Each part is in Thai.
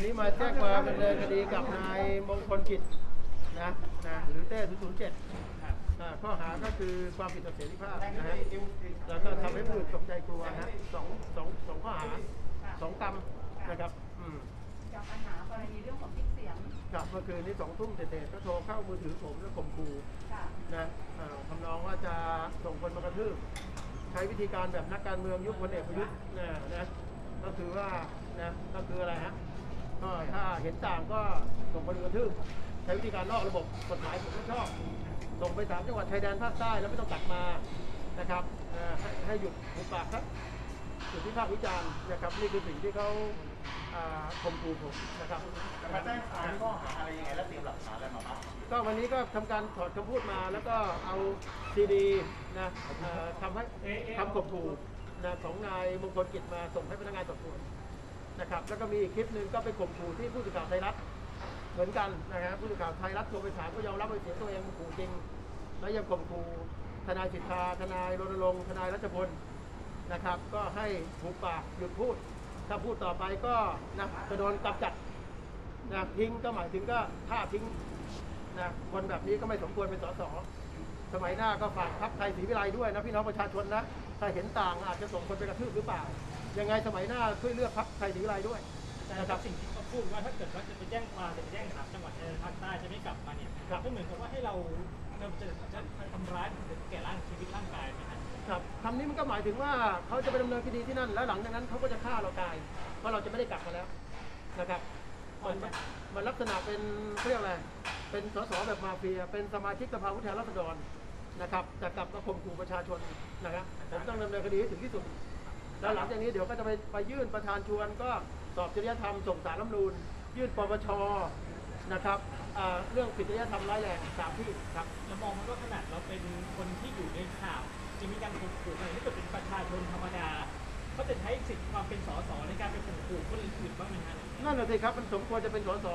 วันนี้มาแจ้งความดำเนินคดีกับนายมงคลกิจนะนะหรือเต้007อ่าข้อหาก็คือความผิดต่อเสรีภาพนะฮะแล้วก็ทำให้ผู้อื่นตกใจกลัวนะฮะสองสองสองข้อหาสองกรรมนะครับอืมจากปัญหากรณีเรื่องของคลิปเสียงกับเมื่อคืนนี้สองทุ่มเด็ดๆก็โทรเข้ามือถือผมแล้วข่มขู่ค่ะ นะอ่าทำนองว่าจะส่งคนมากระทืบ ใช้วิธีการแบบนักการเมืองยุคพลเอกประยุทธ์นะนะก็คือว่านะก็คืออะไรฮะ ก็ถ้าเห็นต่างก็ส่งคนมากระทืบใช้วิธีการนอกระบบกฎหมายผมไม่ชอบ ส่งไปสามจังหวัดชายแดนภาคใต้แล้วไม่ต้องกลับมานะครับเอ่อให้ให้หยุดหุบปากครับหยุดที่ภาควิจารณ์นะครับนี่คือสิ่งที่เขาอ่าข่มขู่ผมนะครับจะมาแจ้งความข้อหาอะไรยังไงแล้วเตรียมหลักฐานอะไรมาบ้างก็วันนี้ก็ทำการถอดคำพูดมาแล้วก็เอาซีดีนะเอ่อทำให้ทำข่มขู่นะของนายมงคลกิจมาส่งให้พนักงานสอบสวน นะครับแล้วก็มีอีกคลิปหนึ่งก็เป็นข่มขู่ที่ผู้สื่อข่าวไทยรัฐเหมือนกันนะครับผู้สื่อข่าวไทยรัฐโทรไปถามก็ยอมรับว่าเสียงตัวเองขู่จริง แล้วยังข่มขู่ทนายสิทธาทนายรณรงค์ทนายรัชพลนะครับ ก็ให้หูปากหยุดพูด ถ้าพูดต่อไปก็นะจะโดนกำจัดนะทิ้งก็หมายถึงก็ฆ่าทิ้งนะคนแบบนี้ก็ไม่สมควรเป็นสสสมัยหน้าก็ฝากพักไทยศรีวิไลด้วยนะพี่น้องประชาชนนะถ้าเห็นต่างอาจจะส่งคนไปกระทืบหรือเปล่า ยังไงสมัยหน้าช่วยเลือกพักไทยศรีวิไลด้วยแต่นะคกัรับบสิ่งที่เขาพูดว่าถ้าเกิดว่าจะไปแจ้งความจะไปแจ้งสามจังหวัดในภาคใต้จะไม่กลับมาเนี่ยครับก็เหมือนกับว่าให้เราเราจะจะทำร้ายถึงแก่ร่างชีวิตร่างกายไหมครับครับคำนี้มันก็หมายถึงว่าเขาจะไปดำเนินคดีที่นั่น แล้วหลังจากนั้นเขาก็จะฆ่าเราตายเพราะเราจะไม่ได้กลับมาแล้วนะครับมันมันลักษณะเป็นเขาเรียกอะไรเป็นสสแบบมาเฟีย เป็นสมาชิกสภาผู้แทนราษฎรนะครับจะกลับมาข่มขู่ประชาชนนะครับผมต้องดำเนินคดีให้ถึงที่สุด แล้วหลังจากนี้เดี๋ยวก็จะไปไปยื่นประธานชวนก็สอบจริยธรรมส่งสารรัฐธรรมนูญยื่นปปชนะครับอ่าเรื่องผิดจริยธรรมร้ายแรงสามที่ครับ เรามองมันว่าขนาดเราเป็นคนที่อยู่ในข่าวจะมีการข่มขู่อะไรถ้าเกิดเป็นประชาชนธรรมดาเขาจะใช้สิทธิความเป็นสสในการไปข่มขู่คนอื่นๆบ้างไหมฮะนั่นแหละสิครับมันสมควรจะเป็นสส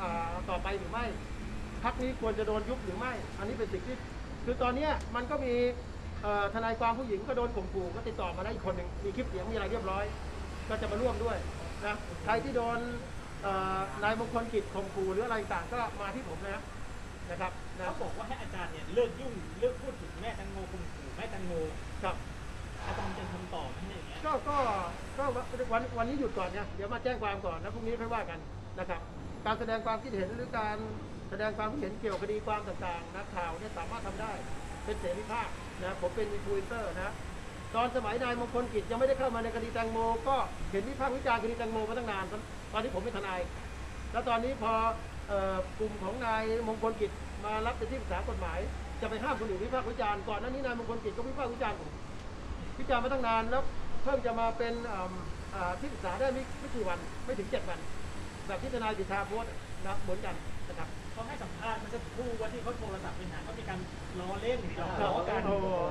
อ่าต่อไปหรือไม่พักนี้ควรจะโดนยุบหรือไม่ อันนี้เป็นสิ่งที่คือตอนเนี้ยมันก็มีเอ่อ ทนายความผู้หญิงก็โดนข่มขู่ก็ติดต่อมาได้อีกคนหนึ่งมีคลิปเสียงมีอะไรเรียบร้อย ก็จะมาร่วมด้วยนะใครที่โดนเอ่อนายมงคลกิจข่มขู่หรืออะไรต่างก็มาที่ผมนะนะครับนะเขาบอกว่าให้อาจารย์เนี่ยเลิกยุ่งเลิกพูดถึงแม่แตังโมข่มขู่แม่แตังโมครับอาจารย์จะทำต่อไหมอย่างเงี้ยก็ก็ก็วันวันนี้หยุดก่อนเนี่ยเดี๋ยวมาแจ้งความก่อนแล้วพรุ่งนี้ค่อยว่ากันนะครับ การแสดงความคิดเห็นหรือการแสดงความคิดเห็นเกี่ยวกับคดีความต่างๆนักข่าวเนี่ยสามารถทำได้เป็นเสรีภาพ นะผมเป็นอินฟลูเอนเซอร์นะตอนสมัยนายมงคลกิจยังไม่ได้เข้ามาในคดีแตงโม ก็เห็นวิพากษ์วิจารณ์คดีแตงโมมาตั้งนานตอนนี้ผมเป็นทนาย แล้วตอนนี้พอกลุ่มของนายมงคลกิจมารับเป็นที่ปรึกษากฎหมาย จะไปห้ามคนอื่นวิพากษ์วิจารณ์ก่อนหน้านี้นายมงคลกิจก็วิพากษ์วิจารณ์ผมพิจารณามาตั้งนานแล้วเพิ่งจะมาเป็นที่ปรึกษาได้ไม่ไม่กี่วันไม่ถึงเจ็ดวัน แบบที่ทนายสิทธาโพสต์ นะเหมือนกันนะครับเขาให้สัมภาษณ์มันจะพูดว่าที่เขาโทรศัพท์ไปหาเขามีการล้อเล่นหยอกล้อกัน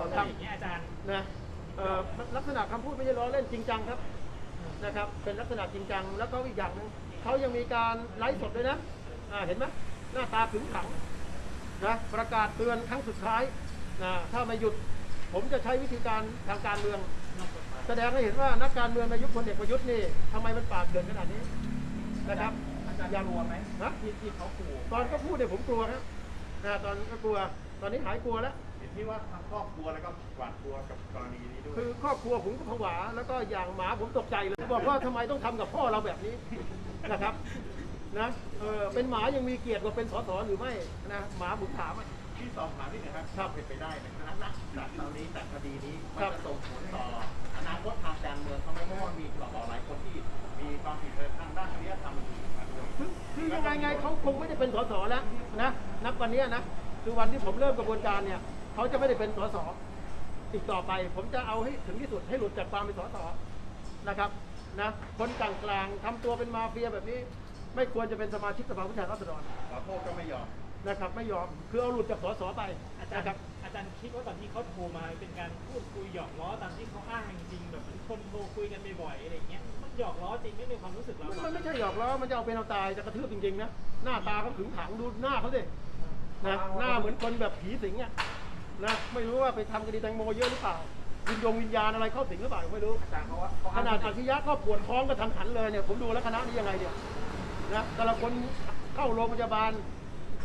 อะไรอย่างเงี้ยอาจารย์นะเอ่อลักษณะคำพูดไม่ใช่ล้อเล่นจริงจังครับนะครับ เป็นลักษณะจริงจังแล้วก็อีกอย่างหนึ่งเขายังมีการไลฟ์สดด้วยนะอ่าเห็นไหมหน้าตาขึงขังนะประกาศเตือนครั้งสุดท้ายนะถ้าไม่หยุดผมจะใช้วิธีการทางการเมือง แสดงให้เห็นว่านักการเมืองในยุคพลเอกประยุทธ์นี่ทำไมมันปากเกินขนาดนี้นะครับ อาจารย์กลัวไหมฮะที่ที่เขาขู่ตอนก็พูดเนี่ยผมกลัวครับนะตอนก็กลัว ตอนนี้หายกลัวแล้ว เห็นที่ว่าทางครอบครัวแล้วก็หวาดกลัวกับกรณีนี้ด้วย คือครอบครัวผมก็ผวา แล้วก็อย่างหมาผมตกใจเลย บอกว่าทำไมต้องทำกับพ่อเราแบบนี้ นะครับ นะ เออเป็นหมายังมีเกียรติกว่าเป็นสสหรือไม่นะ หมาผมถามอะ ที่สอบถามนิดหนึงครับครับเป็นไปได้ไหมนะณจากตอนนี้จากคดีนี้มันครับจะส่งผลต่ออนาคตทางการเมืองเขาไหมเพราะว่ามีสสหลายคนที่มีความผิดทางด้านจริยธรรมมาด้วย คือยังไงไงเขาคงไม่ได้เป็นสสแล้วนะนับวันนี้นะคือวันที่ผมเริ่มกระบวนการเนี่ยเขาจะไม่ได้เป็นสสอีกต่อไป ผมจะเอาให้ถึงที่สุดให้หลุดจากความเป็นสสนะครับนะคนกลางกลางทำตัวเป็นมาเฟียแบบนี้ ไม่ควรจะเป็นสมาชิกสภาผู้แทนราษฎรขอโทษก็ไม่ยอม นะครับไม่ยอมคือเอาหลุดจากสสไปอาจารนะย์ครับ อาจารย์คิดว่าตอนที่เขาโทรมาเป็นการพูดคุยหยอกล้อตามที่เขาอ้างจริงๆแบบเหมือนคนโทรคุยกันบ่อยๆอะไรอย่างเงี้ยมันหยอกล้อจริงไม่ในความรู้สึกเรามันไม่ใช่หยอกล้อมันจะเอาเป็นเอาตายจะกระทืบจริงๆนะหน้าตาเขาขึงขังดูหน้าเขาสินะหน้าเหมือนคนแบบผีสิงอะนะไม่รู้ว่าไปทำคดีแตงโมเยอะหรือเปล่าวิญญงวิญญาณอะไรเข้าสิงหรือเปล่าไม่รู้อาจารย์เขาว่าเขาขนาดอาชญะก็ปวดท้องก็ทันขันเลยเนี่ยผมดูแล้วคณะนี้ยังไงเนี่ยนะแต่ละคนเข้าโรงพยาบาล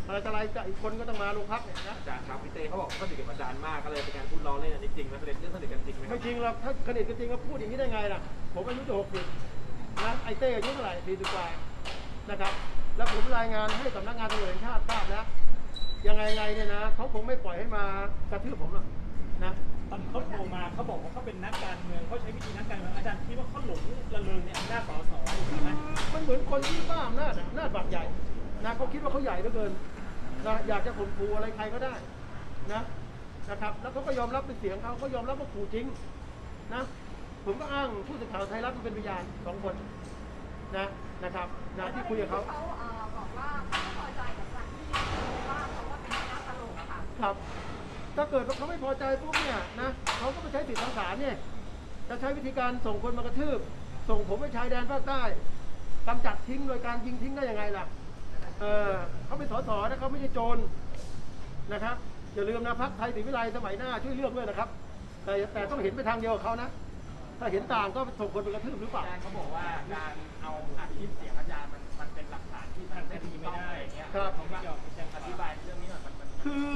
อะไรต่ออะไรแต่อีกคนก็ต้องมาโรงพักเนี่ยนะอาจารย์ครับพี่เต้เขาบอกเขาสนิทกับอาจารย์มากก็เลยเป็นการพูดล้อเล่นอันนี้จริงไหมประเด็นเรื่องสนิทกันจริงไหมครัไม่บจริงหรอกถ้าสนิทกันจริงก็พูดอย่างนี้ได้ไงล่ะ ผมอายุจะหกสิบนะไอเต้อายุเท่าไหร่สี่สิบกว่านะครับ แล้วผมรายงานให้สำนักงานตำรวจแห่งชาติทราบแล้วยังไงไงเนี่ยนะเขาคงไม่ปล่อยให้มากระทืบผมหรอกนะตอนเขาโทรมาเขาบอกว่าเขาเป็นนักการเมืองเขาใช้วิธีนักการเมืองอาจารย์คิดว่าเขาหลงระเริงในอำนาจสสใช่ไหมมันเหมือนคนที่บ้าอำนาจอะอำนาจบากใหญ่นะเขาคิดว่าเขาใหญ่เหลือเกิน นะอยากจะข่มขู่อะไรใครก็ได้นะนะครับ แล้วเขาก็ยอมรับเป็นเสียงเขาเขายอมรับว่าขู่จริงนะผมก็อ้างผู้สื่อข่าวไทยรัฐมาเป็นพยานสองคนนะนะครับนะที่คุยกับเขาเขาเอ่อบอกว่าเขาไม่พอใจกับการที่ว่าเขาว่าเป็นนักตลกอะค่ะครับถ้าเกิดว่าเขาไม่พอใจปุ๊บเนี่ยนะเขาก็ไปใช้สิทธิทางศาลเนี่ยจะใช้วิธีการส่งคนมากระทืบ ส่งผมไปชายแดนภาคใต้กำจัดทิ้งโดยการยิงทิ้งได้ยังไงล่ะ เออเขาเป็นสสนะเขาไม่ใช่โจรนะครับอย่าลืมนะพักไทยศรีวิไลสมัยหน้าช่วยเลือกด้วยนะครับ แต่แต่ต้องเห็นไปทางเดียวกับเขานะ ถ้าเห็นต่างก็ส่งคนไปกระทืบหรือเปล่า อาจารย์เขาบอกว่าการเอาอัดคลิปเสียงอาจารย์มันมันเป็นหลักฐานที่ทาทางงคคดีดีไม่ไม่ได้ได้อย่างเงี้ยครับเขาไม่ยอมอาจารย์ออธิธิบาบายยเรื่องนี้หน่อยมันมันคือ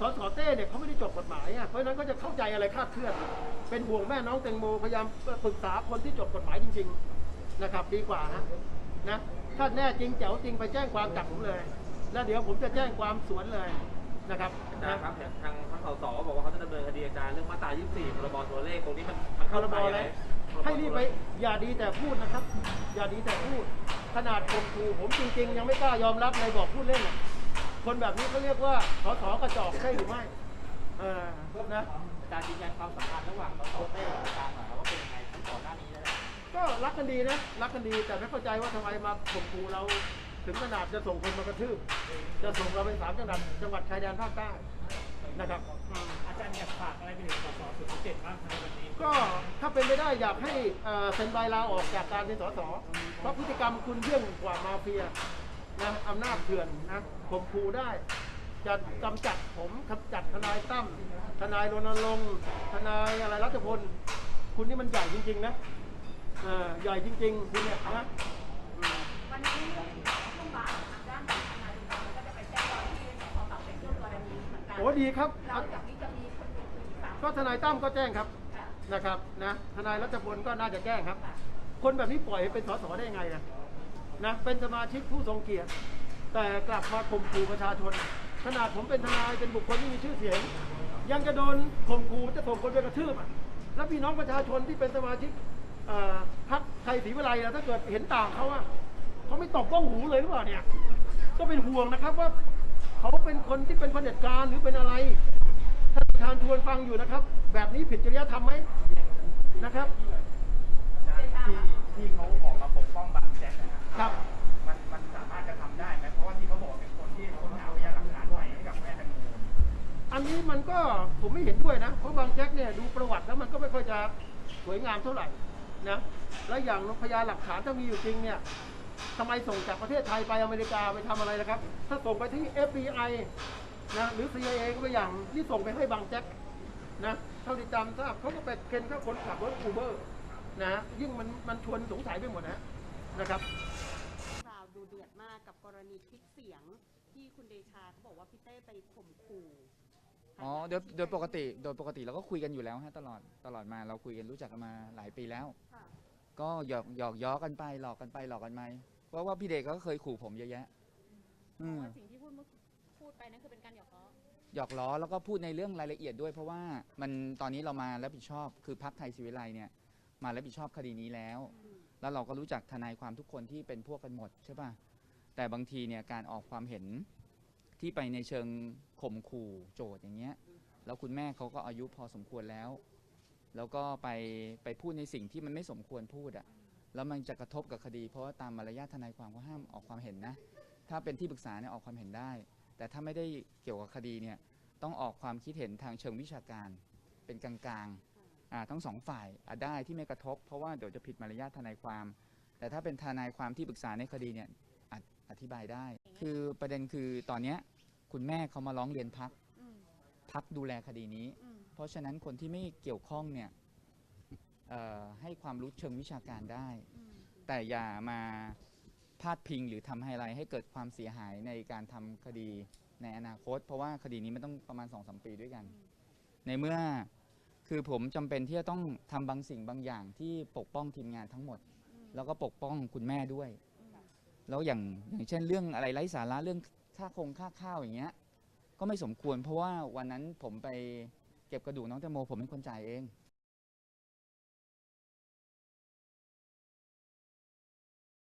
สสเต้เนี่ยเขาไม่ได้จบกฎหมายอะเพราะฉะนั้นก็จะเข้าใจอะไรคลาดเคลื่อน เป็นห่วงแม่น้องแตงโมพยายามปรึกษาคนที่จบกฎหมายจริง ๆ นะครับ ดีกว่านะนะ ถ้าแน่จริงแจ๋วจริงไปแจ้งความจับผมเลย แล้วเดี๋ยวผมจะแจ้งความสวนเลยนะครับอาจารนะย์ครับเห็นทางทางสสบอกว่าเขาจะดำเนินคดีอาจารย์เรื่องมาตรา 24พรบตัวเลขตรงนี้มันมันพเข้ารบข่ายอะไรอะไรให้รีบไปอย่าดีแต่พูดนะครับ อย่าดีแต่พูด ขนาดข่มขู่ผมจริง ๆ ยังไม่กล้ายอมรับเลยบอกพูดเล่นน่ะคนแบบนี้เขาเรียกว่าสสกระจอกใช่หรือไม่เออนะอาจารย์ยืนยันความสัมพันธ์ระหว่างสสเต้ รักกันดีนะรักกันดีแต่ไม่เข้าใจว่าทำไมมาข่มขู่เราถึงขนาดจะส่งคนมากระทืบจะส่งเราไปสามจังหวัดจังหวัดชายแดนภาคใต้นะครับอาจารย์อยากฝากอะไรไปถึงสสสุดเจ็ดบ้างในวันนี้ก็ถ้าเป็นไปได้อยากให้เซ็นใบลาออกจากการเป็นสสเพราะพฤติกรรมคุณเยี่ยงกว่ามาเฟียนะอำนาจเถื่อนนะข่มขู่ได้จะกำจัดผมกำจัดทนายตั้มทนายรณรงค์ทนายอะไรรัฐพล คุณนี่มันใหญ่จริง ๆ นะ เออใหญ่จริงๆคุณเนี่ยนะอืมวันนี้ช่วงบ่ายทางด้านของทนายรณรงค์ก็จะไปแจ้งความที่สพปากเกร็ดเรื่องกรณีเหมือนกันโอ้ดีครับ แล้วจากนี้จะมีคนอื่นอีกสามก็ทนายตั้มก็แจ้งครับค่ะนะครับนะทนายรัชพลก็น่าจะแจ้งครับ คนแบบนี้ปล่อยให้เป็นสสได้ยังไงนะนะเป็นสมาชิกผู้ทรงเกียรติ แต่กลับมาข่มขู่ประชาชน ขนาดผมเป็นทนายเป็นบุคคลที่มีชื่อเสียง ยังจะโดนข่มขู่จะส่งคนไปกระทืบอะแล้วพี่น้องประชาชนที่เป็นสมาชิก เอ่อพรรคไทยศรีวิไลนะถ้าเกิดเห็นต่างเขาอะเขาไม่ตบบ้องหูเลยหรือเปล่าเนี่ย ก็เป็นห่วงนะครับว่าเขาเป็นคนที่เป็นเผด็จการหรือเป็นอะไรท่านประธานทวนฟังอยู่นะครับ แบบนี้ผิดจริยธรรมไหมนะครับอาจารย์ที่ที่เขาออกมาปกป้องบางแจ็คนะคครัรับ มันมันสามารถจะทำได้ไหมเพราะว่าที่เขาบอกเป็นคนที่ค้นหาพยานหลักฐานใหม่ให้กับแม่แตงโมอันนี้มันก็ผมไม่เห็นด้วยนะ เพราะบางแจ็คเนี่ยดูประวัติแล้วมันก็ไม่ค่อยจะสวยงามเท่าไหร่ นะและอย่างพยานหลักฐานถ้ามีอยู่จริงเนี่ยทำไมส่งจากประเทศไทยไปอเมริกาไปทำอะไรนะครับ ถ้าส่งไปที่ FBI นะหรือ CIA ก็ไปอย่างนี่ส่งไปให้บางแจ็คนะเท่าที่จำทราบเขาก็ไปเคนข้าคนขับรถอูเบอร์นะยิ่งมันมันชวนสงสัยไปหมดนะนะครับราวดูเดือดมากกับกรณีคลิปเสียงที่คุณเดชาเขาบอกว่าพี่เต้ไปข่มขู่ อ๋อโดยโดยปกติโดยปกติเราก็คุยกันอยู่แล้วฮะตลอดตลอดมาเราคุยกันรู้จักกันมาหลายปีแล้ว ค่ะก็หยอกหยอกย้อกันไปหลอกกันไปหลอกกันมาเพราะว่าพี่เด็กก็เคยขู่ผมเยอะแยะ อืม ว่าสิ่งที่พูดเมื่อพูดไปนั่นคือเป็นการหยอกล้อหยอกล้อแล้วก็พูดในเรื่องรายละเอียดด้วย เพราะว่ามันตอนนี้เรามารับผิดชอบคือพักไทยศิวิไลเนี่ยมารับผิดชอบคดีนี้แล้ว แล้วเราก็รู้จักทนายความทุกคนที่เป็นพวกกันหมดใช่ป่ะแต่บางทีเนี่ยการออกความเห็น ที่ไปในเชิงข่มขู่โจทย์อย่างเงี้ยแล้วคุณแม่เขาก็อายุพอสมควรแล้ว แล้วก็ไปไปพูดในสิ่งที่มันไม่สมควรพูดอะแล้วมันจะกระทบกับคดี เพราะว่าตามมารยาททนายความก็ห้ามออกความเห็นนะถ้าเป็นที่ปรึกษาเนี่ยออกความเห็นได้ แต่ถ้าไม่ได้เกี่ยวกับคดีเนี่ยต้องออกความคิดเห็นทางเชิงวิชาการ เป็นกลางๆอ่าทั้งสองฝ่ายอะได้ที่ไม่กระทบ เพราะว่าเดี๋ยวจะผิดมารยาททนายความ แต่ถ้าเป็นทนายความที่ปรึกษาในคดีเนี่ยออธิบายได้ คือประเด็นคือตอนเนี้ย คุณแม่เขามาร้องเรียนพัก อืมพักดูแลคดีนี้ อืมเพราะฉะนั้นคนที่ไม่เกี่ยวข้องเนี่ยเอ่อให้ความรู้เชิงวิชาการได้ อืมแต่อย่ามาพาดพิงหรือทำให้อะไรให้เกิดความเสียหายในการทำคดีในอนาคต เพราะว่าคดีนี้มันต้องประมาณ2อสปีด้วยกัน ในเมื่อคือผมจำเป็นที่จะต้องทำบางสิ่งบางอย่างที่ปกป้องทีมงานทั้งหมด แล้วก็ปกป้องคุณแม่ด้วย แล้วอย่างอย่างเช่นเรื่องอะไรไร้สาระเรื่อง ค่าคงค่าข้าวอย่างเงี้ย ก็ไม่สมควร เพราะว่าวันนั้นผมไปเก็บกระดูกน้องแตงโมผมเป็นคนจ่ายเอง